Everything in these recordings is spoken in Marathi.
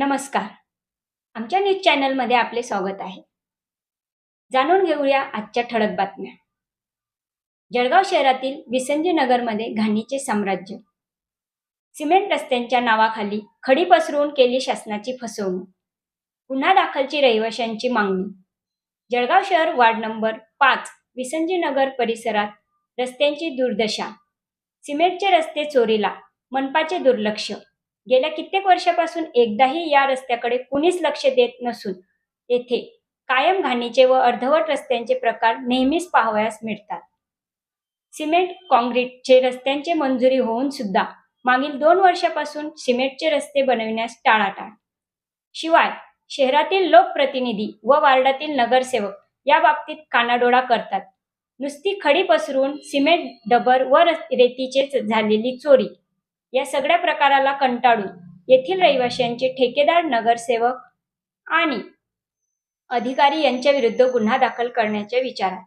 नमस्कार. आमच्या न्यूज चॅनलमध्ये आपले स्वागत आहे. जाणून घेऊया आजच्या ठळक बातम्या. जळगाव शहरातील विसंजी नगरमध्ये घाणीचे साम्राज्य. सिमेंट रस्त्यांच्या नावाखाली खडी पसरवून केली शासनाची फसवणूक. गुन्हा दाखलची रहिवाशांची मागणी. जळगाव शहर वार्ड नंबर पाच विसंजी नगर परिसरात रस्त्यांची दुर्दशा. सिमेंटचे रस्ते चोरीला मनपाचे दुर्लक्ष. गेल्या कित्येक वर्षापासून एकदाही या रस्त्याकडे कुणीच लक्ष देत नसून येथे कायम घाणीचे व अर्धवट रस्त्यांचे प्रकार नेहमीच पाहावयास मिळतात. सिमेंट काँक्रीटचे रस्त्यांचे मंजुरी होऊन सुद्धा मागील दोन वर्षापासून सिमेंटचे रस्ते बनविण्यास टाळाटाळ. शिवाय शहरातील लोकप्रतिनिधी व वार्डातील नगरसेवक या बाबतीत कानाडोळा करतात. नुसती खडी पसरून सिमेंट डबर व रेतीचे झालेली चोरी या सगळ्या प्रकाराला कंटाळून येथील रहिवाशांचे ठेकेदार नगरसेवक आणि अधिकारी यांच्या विरुद्ध गुन्हा दाखल करण्याच्या विचारात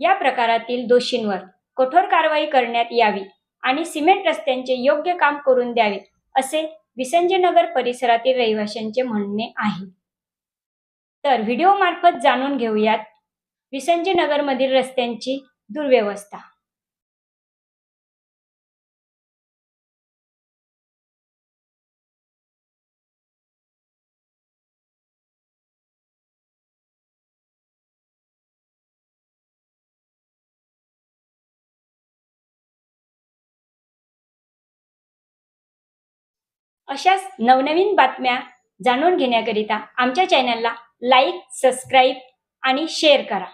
या प्रकारातील दोषींवर कठोर कारवाई करण्यात यावी आणि सिमेंट रस्त्यांचे योग्य काम करून द्यावे असे विसंजयनगर परिसरातील रहिवाशांचे म्हणणे आहे. तर व्हिडिओ मार्फत जाणून घेऊयात विसंजयनगरमधील रस्त्यांची दुर्व्यवस्था. अशाच नवनवीन बातम्या जाणून घेण्याकरिता आमच्या चॅनलला लाईक सबस्क्राईब आणि शेअर करा.